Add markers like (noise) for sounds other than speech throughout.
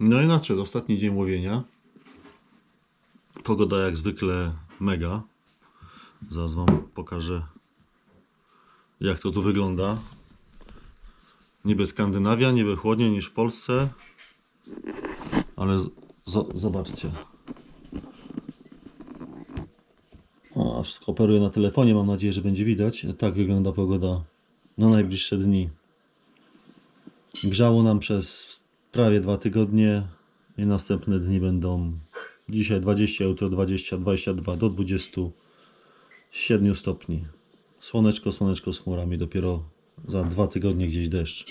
No i nadszedł ostatni dzień łowienia. Pogoda jak zwykle mega. Zaraz Wam pokażę jak to tu wygląda. Niby Skandynawia, niby chłodniej niż w Polsce. Ale zobaczcie. O, aż skoperuję na telefonie, mam nadzieję, że będzie widać. Tak wygląda pogoda na najbliższe dni. Grzało nam przez prawie dwa tygodnie i następne dni będą dzisiaj 20, jutro 20, 22 do 27 stopni. Słoneczko, słoneczko z chmurami, dopiero za dwa tygodnie gdzieś deszcz.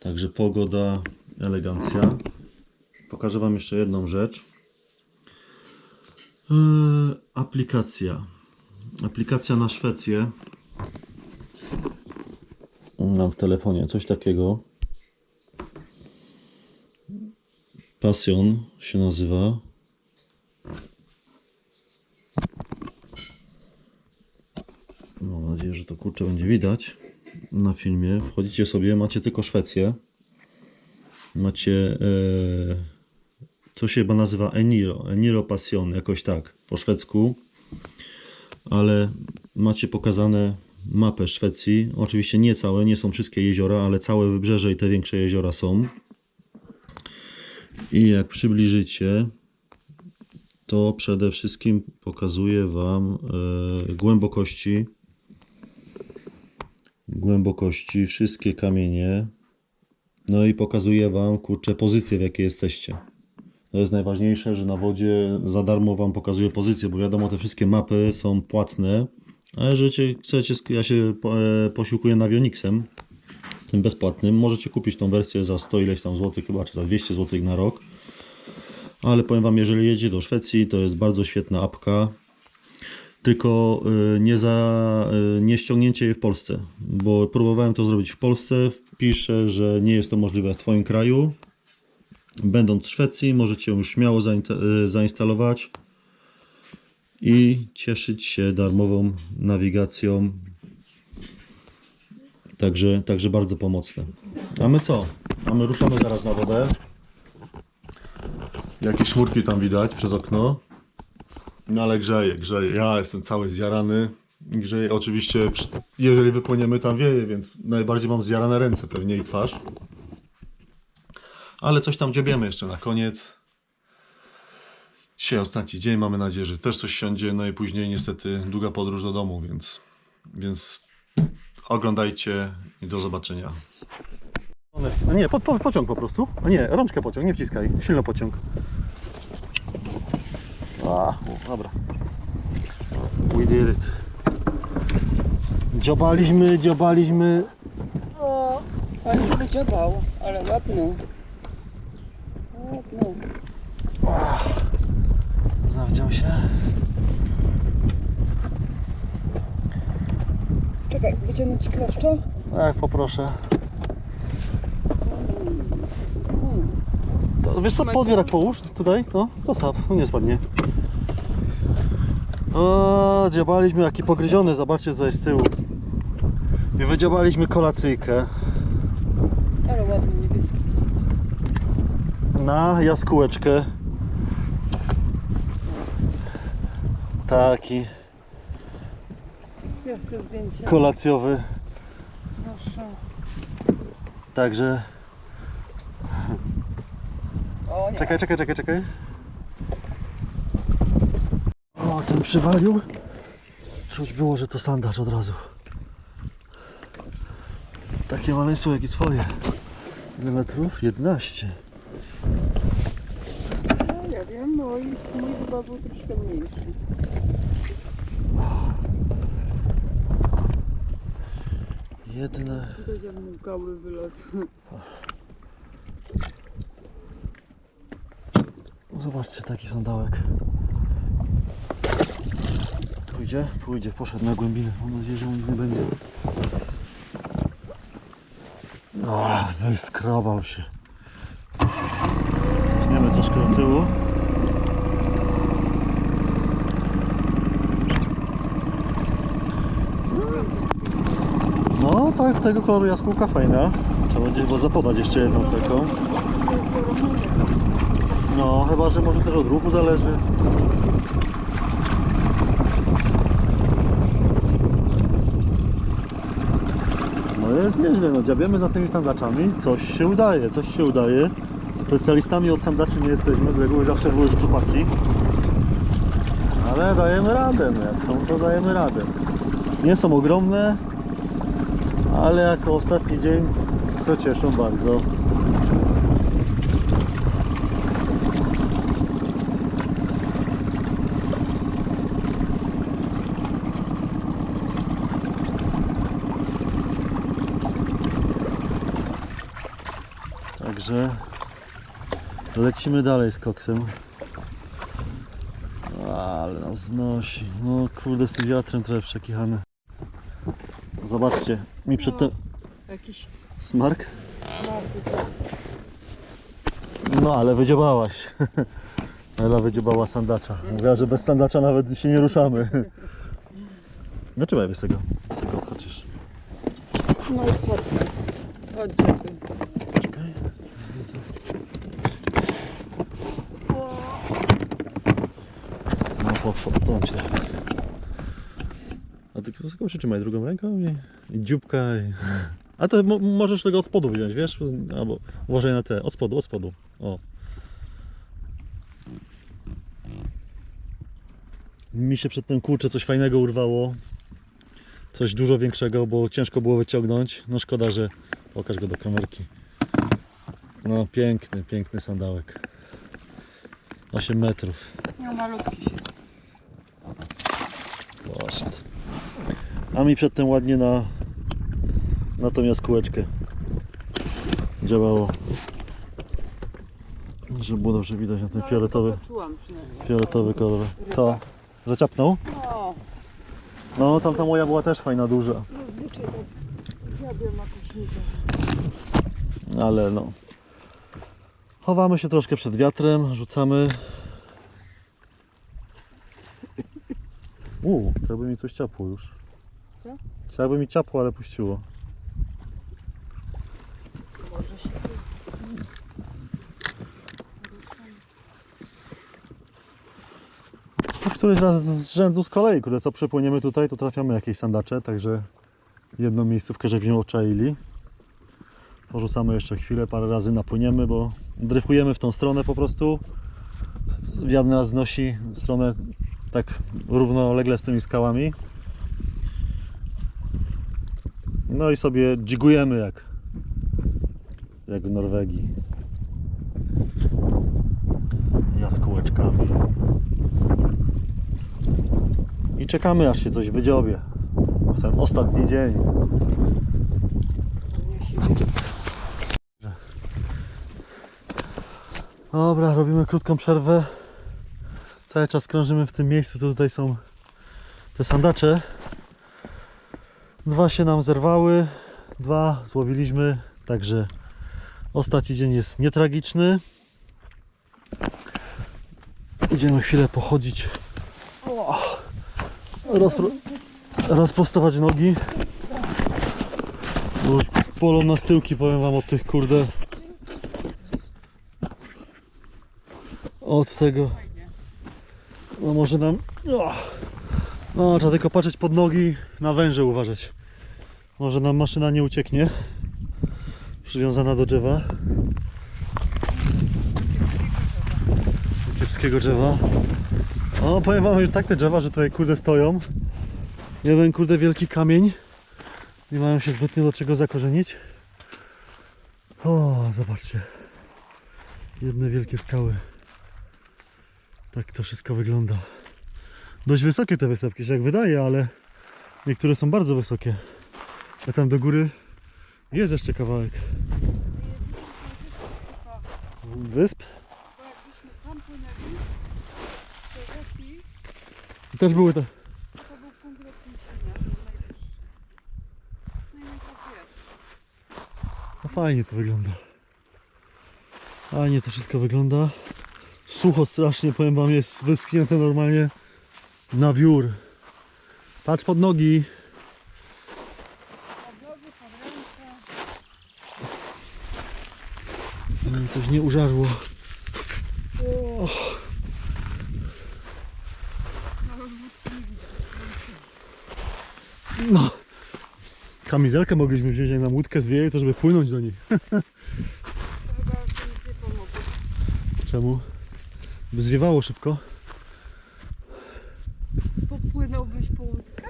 Także pogoda, elegancja. Pokażę Wam jeszcze jedną rzecz. Eee, aplikacja. Aplikacja na Szwecję. Mam w telefonie coś takiego. Passion się nazywa. Mam nadzieję, że to kurczę będzie widać na filmie. Wchodzicie sobie, macie tylko Szwecję. Macie. E, się chyba nazywa Eniro. Eniro Passion, jakoś tak po szwedzku. Ale macie pokazane mapę Szwecji. Oczywiście nie całe, nie są wszystkie jeziora, ale całe wybrzeże i te większe jeziora są. I jak przybliżycie, to przede wszystkim pokazuje Wam e, głębokości. Głębokości, wszystkie kamienie. No i pokazuje Wam, kurczę, pozycję, w jakiej jesteście. To jest najważniejsze, że na wodzie za darmo Wam pokazuje pozycję, bo wiadomo, te wszystkie mapy są płatne. A jeżeli chcecie, ja się e, posiłkuję Navionicsem, tym bezpłatnym. Możecie kupić tą wersję za 100 ileś tam złotych, chyba, czy za 200 złotych na rok. Ale powiem Wam, jeżeli jedziecie do Szwecji, to jest bardzo świetna apka. Tylko y, nie, za, y, nie ściągnięcie jej w Polsce, bo próbowałem to zrobić w Polsce. Pisze, że nie jest to możliwe w Twoim kraju. Będąc w Szwecji, możecie ją już śmiało y, zainstalować i cieszyć się darmową nawigacją. Także, także bardzo pomocne. A my co? A my ruszamy zaraz na wodę. Jakieś chmurki tam widać przez okno. No ale grzeje, grzeje. Ja jestem cały zjarany. Grzeje. Oczywiście, jeżeli wypłyniemy, tam wieje, więc najbardziej mam zjarane ręce pewnie i twarz. Ale coś tam dziobiemy jeszcze na koniec. Dzisiaj ostatni dzień, mamy nadzieję, że też coś siądzie. No i później niestety długa podróż do domu, więc, więc oglądajcie i do zobaczenia. A nie, po, po, pociąg po prostu. A nie, rączkę pociąg, nie wciskaj. Silno pociąg. A, o, dobra. We did it. Dziobaliśmy, dziobaliśmy. O, pan się wyciągał, ale ładny. Ładny. Zawdział się. Czekaj, wyciągnąć kleszcza? Tak, poproszę. To, wiesz co, podwierak połóż tutaj, no, zostaw, no nie spadnie. O, dziabaliśmy jaki pogryziony, zobaczcie tutaj z tyłu. I wydziabaliśmy kolacyjkę Ale ładny niebieski. na jaskółeczkę. Taki Ja chcę zdjęcie. kolacjowy, Proszę. także O nie. Czekaj, czekaj, czekaj, czekaj. O, ten przywalił. Czuć było, że to sandacz od razu. Takie maleństwo jak i swoje. Ile metrów? 11. No, ja wiem, mój, mój chyba był troszkę mniejszy. Jedne. Widać jak mu gały wylazły. Zobaczcie, taki sandałek. Pójdzie? Pójdzie, poszedł na głębinę. Mam nadzieję, że mu nic nie będzie. O, wyskrobał się. Cofniemy troszkę do tyłu. No, tak, tego koloru jaskółka fajna. Trzeba będzie chyba zapodać jeszcze jedną taką. No, chyba, że może też od ruchu zależy. No jest nieźle, no dziabiemy za tymi sandaczami, coś się udaje, coś się udaje. Specjalistami od sandaczy nie jesteśmy, z reguły zawsze były szczupaki. Ale dajemy radę, no jak są to dajemy radę. Nie są ogromne, ale jako ostatni dzień to cieszą bardzo. Także lecimy dalej z koksem. Ale nas znosi. No kurde, z tym wiatrem trochę przekichany. Zobaczcie, mi przedtem... Jakiś Smark? No ale wydziobałaś. (laughs) Ela wydziobała sandacza. Mówiła, że bez sandacza nawet się nie ruszamy. (laughs) No trzymaj wiesz tego. Z tego odchodzisz. No i chodź. Chodź. Czekaj. No hop, to. A ty tylko przytrzymaj drugą ręką i, i dzióbka i... A to mo możesz tego od spodu wziąć, wiesz? Albo uważaj na te, od spodu, od spodu. O. Mi się przedtem kurczę coś fajnego urwało. Coś dużo większego, bo ciężko było wyciągnąć. No szkoda, że pokaż go do kamerki. No piękny, piękny sandałek. 8 metrów. No malutki się. A mi przedtem ładnie na natomiast kółeczkę działało. Żeby było dobrze widać na ten fioletowy, Czułam przynajmniej. fioletowy kolor. To, że ciapnął? No, No, tamta moja była też fajna, duża. zazwyczaj tak. Ale no. Chowamy się troszkę przed wiatrem, rzucamy. Uuu, to jakby mi coś ciapło już. Co? Jakby mi ciapło, ale puściło. Może się No, któryś raz z rzędu z kolei, kurde, co przepłyniemy tutaj, to trafiamy jakieś sandacze, także jedną miejscówkę żebyśmy oczaili. Porzucamy jeszcze chwilę, parę razy napłyniemy, bo dryfujemy w tą stronę po prostu. Wiatr nas znosi stronę tak równolegle z tymi skałami. No i sobie dzigujemy jak, jak w Norwegii. Jaskółeczkami. I czekamy aż się coś wydziobie. W ten ostatni dzień. Dobra, robimy krótką przerwę. Cały czas krążymy w tym miejscu. To tutaj są te sandacze. Dwa się nam zerwały, dwa złowiliśmy, także ostatni dzień jest nietragiczny. Idziemy chwilę pochodzić. O, rozpro, rozprostować nogi. Już polą nas tyłki, powiem wam od tych kurde. Od tego. No może nam. O. No, trzeba tylko patrzeć pod nogi, na węże uważać. Może nam maszyna nie ucieknie. Przywiązana do drzewa. Kiepskiego drzewa. O, powiem wam, że tak te drzewa, że tutaj kurde stoją. Jeden kurde wielki kamień. Nie mają się zbytnio do czego zakorzenić. O, zobaczcie. Jedne wielkie skały. Tak to wszystko wygląda. Dość wysokie te wysepki się jak wydaje, ale niektóre są bardzo wysokie. A tam do góry jest jeszcze kawałek. Wysp? I też były te. No fajnie to wygląda. Fajnie to wszystko wygląda. Sucho strasznie, powiem wam, jest wyschnięte normalnie na wiór. Patrz pod nogi. Mi coś nie użarło. No. Kamizelkę mogliśmy wziąć jak nam łódkę zwieje, to żeby płynąć do niej. (laughs) Czemu? By zwiewało szybko. Popłynąłbyś po łódkę?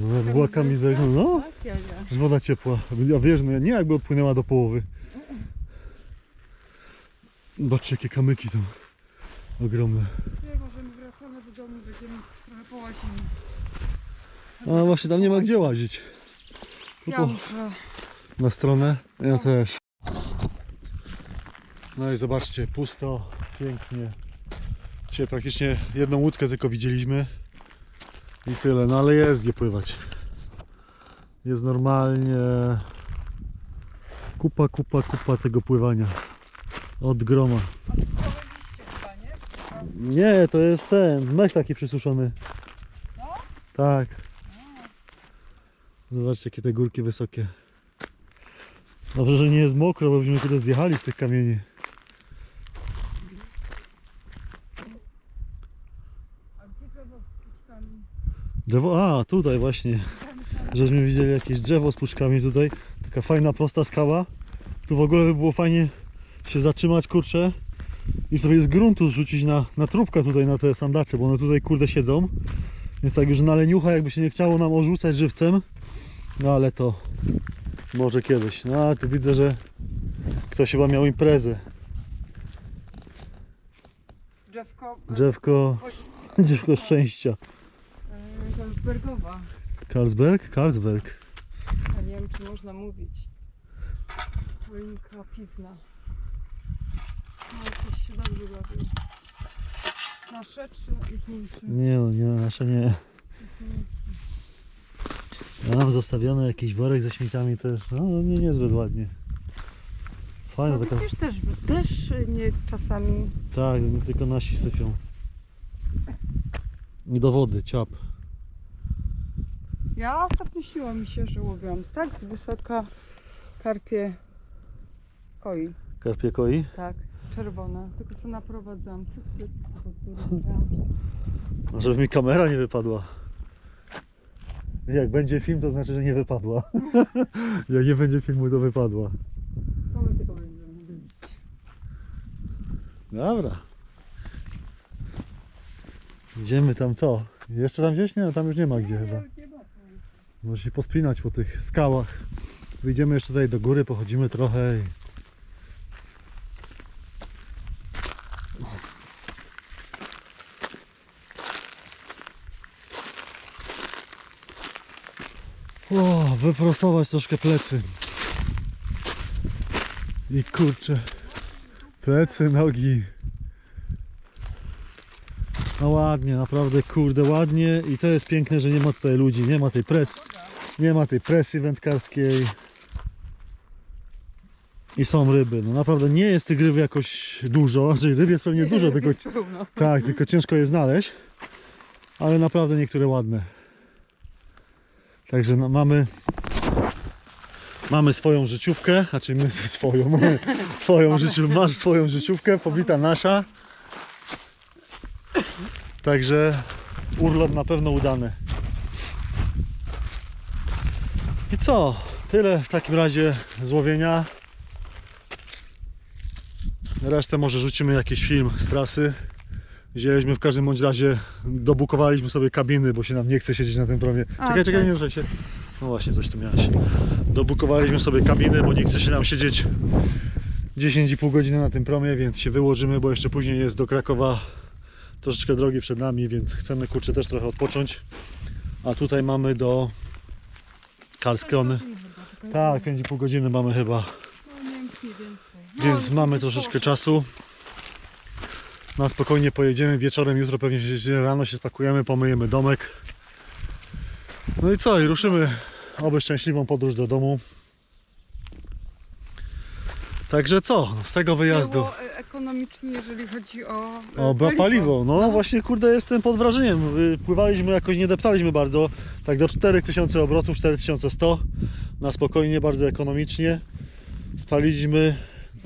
No, jakby była kamizelka, no. Tak, ja. Że woda ciepła. A wiesz, no nie jakby odpłynęła do połowy. Zobaczcie jakie kamyki tam. Ogromne. Nie, może my wracamy do domu, będziemy trochę połazimy. A właśnie tam nie ma gdzie łazić. Tu Ja po, muszę. na stronę. Ja też. No i zobaczcie, pusto, pięknie. Dzisiaj praktycznie jedną łódkę tylko widzieliśmy. I tyle, no ale jest gdzie pływać. Jest normalnie kupa, kupa, kupa tego pływania. Od groma. Nie, to jest ten, mech taki przysuszony. Tak. Zobaczcie jakie te górki wysokie. Dobrze, że nie jest mokro, bo byśmy tutaj zjechali z tych kamieni. A gdzie drzewo z puszkami? Drzewo, a tutaj właśnie. Żeśmy widzieli jakieś drzewo z puszkami tutaj. Taka fajna, prosta skała. Tu w ogóle by było fajnie się zatrzymać, kurczę. I sobie z gruntu zrzucić na, na trubkę tutaj, na te sandacze, bo one tutaj kurde siedzą. Więc tak już na leniucha, jakby się nie chciało nam orzucać żywcem. No ale to może kiedyś. No a tu widzę, że ktoś chyba miał imprezę. Drzewko. Drzewko, drzewko (laughs) szczęścia. Salzbergowa. Karlsberg? Karlsberg. Nie wiem, czy można mówić. Choinka piwna. No, jakoś się dobrze bawił. Nasze czy? Nie no, nie, nasze nie. Ja mam zostawiony jakiś worek ze śmieciami też. No, no nie niezbyt ładnie. Fajna No taka. widzisz, też, też nie czasami Tak, tylko nasi syfią. I do wody, ciap. Ja ostatnio siła mi się, że łowiłam tak z wysoka karpie koi, Karpie koi. tak, czerwone, tylko co naprowadzam, cyk, cyk. A Żeby mi kamera nie wypadła. Jak będzie film, to znaczy, że nie wypadła. (laughs) Jak nie będzie filmu, to wypadła. To my tylko będziemy mówić. Dobra. Idziemy tam co? Jeszcze tam gdzieś? Nie, no tam już nie ma gdzie chyba. Nie, nie ma tu. Może się pospinać po tych skałach. Wyjdziemy jeszcze tutaj do góry, pochodzimy trochę. I... O, wyprostować troszkę plecy. I kurczę. Plecy, nogi. No ładnie, naprawdę kurde ładnie. I to jest piękne, że nie ma tutaj ludzi, nie ma tej presji, nie ma tej presji wędkarskiej. I są ryby. No naprawdę nie jest tych ryb jakoś dużo, znaczy ryb jest pewnie dużo, tylko tak, tylko ciężko je znaleźć, ale naprawdę niektóre ładne. Także no, mamy mamy swoją życiówkę, znaczy my (laughs) (laughs) swoją, mamy. swoją życiówkę, masz swoją życiówkę, pobita nasza. Także urlop na pewno udany. I co? Tyle w takim razie złowienia. Resztę może rzucimy jakiś film z trasy. Wzięliśmy w każdym bądź razie, dobukowaliśmy sobie kabiny, bo się nam nie chce siedzieć na tym promie. A, Czekaj, czekaj, tak. nie ruszaj się. No właśnie, coś tu miałeś. Dobukowaliśmy sobie kabiny, bo nie chce się nam siedzieć 10,5 godziny na tym promie, więc się wyłożymy, bo jeszcze później jest do Krakowa troszeczkę drogi przed nami, więc chcemy kurczę też trochę odpocząć. A tutaj mamy do Karlskrony. Tak, 5,5 godziny mamy chyba. Więc mamy troszeczkę czasu. Na spokojnie pojedziemy wieczorem, jutro pewnie się rano się spakujemy, pomyjemy domek. No i co, i ruszymy oby szczęśliwą podróż do domu. Także co, z tego wyjazdu. Było e, ekonomicznie, jeżeli chodzi o, e, O, ba- paliwo. No, właśnie, kurde, jestem pod wrażeniem. Y, Pływaliśmy jakoś, nie deptaliśmy bardzo. Tak do 4000 obrotów, 4100. Na spokojnie, bardzo ekonomicznie. Spaliliśmy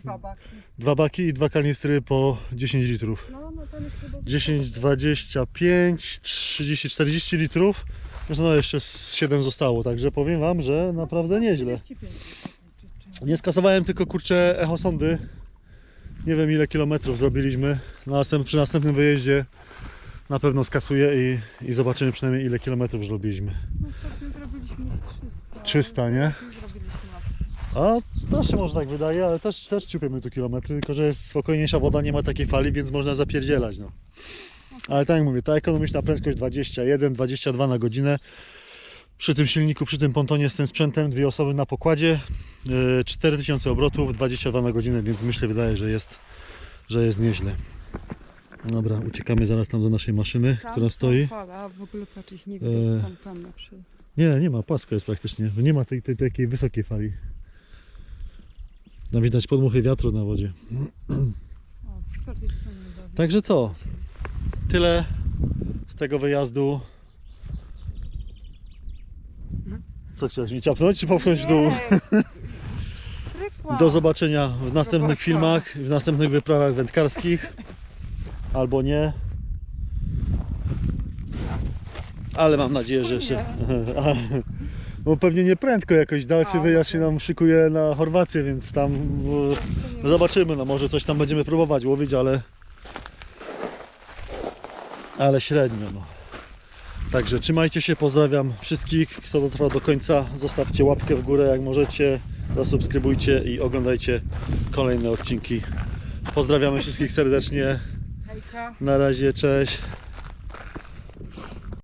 Dwa baki. Dwa baki i dwa kanistry po 10 litrów. No, no tam jeszcze chyba 10, 25, 30, 40 litrów. No jeszcze z 7 zostało, także powiem Wam, że naprawdę nieźle. 45 czy- czy- Nie skasowałem tylko kurcze echosondy. Nie wiem ile kilometrów zrobiliśmy. Na następ, przy następnym wyjeździe na pewno skasuję i, i zobaczymy przynajmniej ile kilometrów zrobiliśmy. No ostatnio zrobiliśmy z 300. 300, nie? Zrobiliśmy A też się może tak wydaje, ale też, też ciupiemy tu kilometry, tylko że jest spokojniejsza woda, nie ma takiej fali, więc można zapierdzielać. No. Ale tak jak mówię, ta ekonomiczna prędkość 21-22 na godzinę. Przy tym silniku, przy tym pontonie z tym sprzętem, dwie osoby na pokładzie, yy, 4000 obrotów, 22 na godzinę, więc myślę, wydaje, że jest, że jest nieźle. Dobra, uciekamy zaraz tam do naszej maszyny, Tam która stoi. Fala, a w ogóle patrzeć nie widać E. tam, tam na przy... Nie, nie ma, płasko jest praktycznie. Nie ma tej, tej takiej wysokiej fali. No widać podmuchy wiatru na wodzie. Także co? Tyle z tego wyjazdu. Co chciałeś mi ciapnąć czy popchnąć w dół? (laughs) Do zobaczenia w następnych filmach, w następnych wyprawach wędkarskich. Albo nie. Ale mam nadzieję, że jeszcze. Bo (laughs) pewnie nie prędko jakoś dalszy A, wyjazd się okej. nam szykuje na Chorwację, więc tam Zobaczymy, no może coś tam będziemy próbować łowić, ale ale średnio. No. Także trzymajcie się, pozdrawiam wszystkich, kto dotrwał do końca. Zostawcie łapkę w górę jak możecie, zasubskrybujcie i oglądajcie kolejne odcinki. Pozdrawiamy wszystkich serdecznie. Na razie, cześć.